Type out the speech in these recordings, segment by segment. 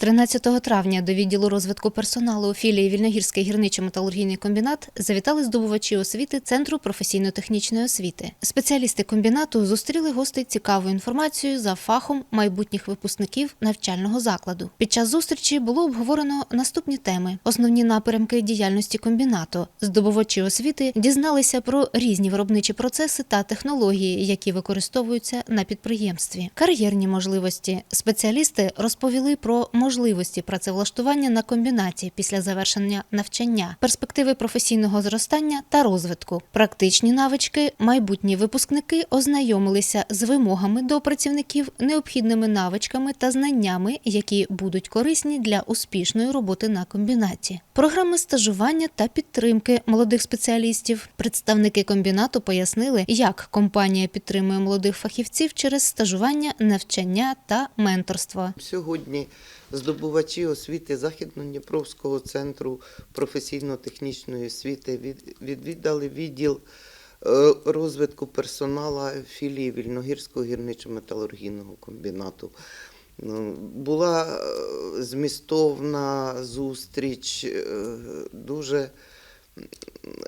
13 травня до відділу розвитку персоналу у філії Вільногірський гірничо-металургійний комбінат завітали здобувачі освіти Центру професійно-технічної освіти. Спеціалісти комбінату зустріли гостей цікавою інформацією за фахом майбутніх випускників навчального закладу. Під час зустрічі було обговорено наступні теми: основні напрямки діяльності комбінату. Здобувачі освіти дізналися про різні виробничі процеси та технології, які використовуються на підприємстві. Кар'єрні можливості. Спеціалісти розповіли про можливості працевлаштування на комбінаті після завершення навчання, перспективи професійного зростання та розвитку, практичні навички. Майбутні випускники ознайомилися з вимогами до працівників, необхідними навичками та знаннями, які будуть корисні для успішної роботи на комбінаті. Програми стажування та підтримки молодих спеціалістів. Представники комбінату пояснили, як компанія підтримує молодих фахівців через стажування, навчання та менторство. Сьогодні здобувачі освіти Західнодніпровського центру професійно-технічної освіти відвідали відділ е, розвитку персонала філії Вільногірського гірничо-металургійного комбінату. Ну, Була е, змістовна зустріч, е, дуже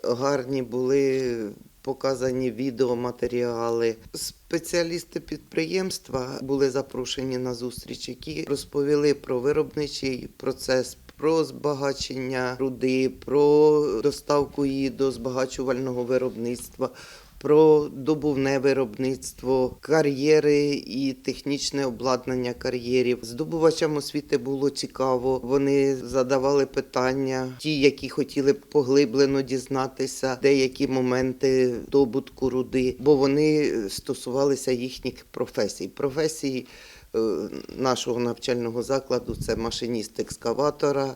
гарні були показані відеоматеріали. Спеціалісти підприємства були запрошені на зустріч, які розповіли про виробничий процес. Про збагачення руди, про доставку її до збагачувального виробництва, про добувне виробництво, кар'єри і технічне обладнання кар'єрів. Здобувачам освіти було цікаво. Вони задавали питання, ті, які хотіли поглиблено дізнатися, деякі моменти добутку руди, бо вони стосувалися їхніх професій. Професії нашого навчального закладу. Це машиніст екскаватора,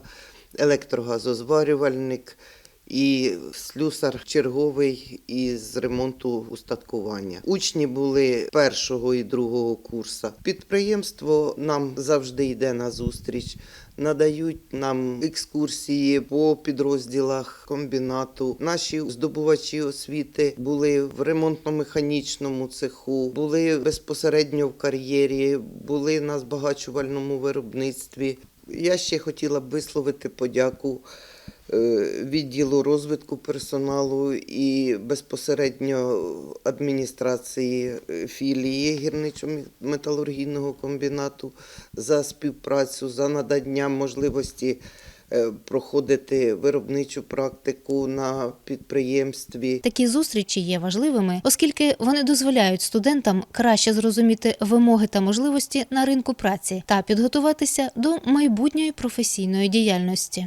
електрогазозварювальник і слюсар черговий із ремонту устаткування. Учні були першого і другого курсу. Підприємство нам завжди йде на зустріч. Надають нам екскурсії по підрозділах комбінату. Наші здобувачі освіти були в ремонтно-механічному цеху, були безпосередньо в кар'єрі, були на збагачувальному виробництві. Я ще хотіла б висловити подяку відділу розвитку персоналу і безпосередньо адміністрації е, філії гірничо-металургійного комбінату за співпрацю, за надання можливості е, проходити виробничу практику на підприємстві. Такі зустрічі є важливими, оскільки вони дозволяють студентам краще зрозуміти вимоги та можливості на ринку праці та підготуватися до майбутньої професійної діяльності.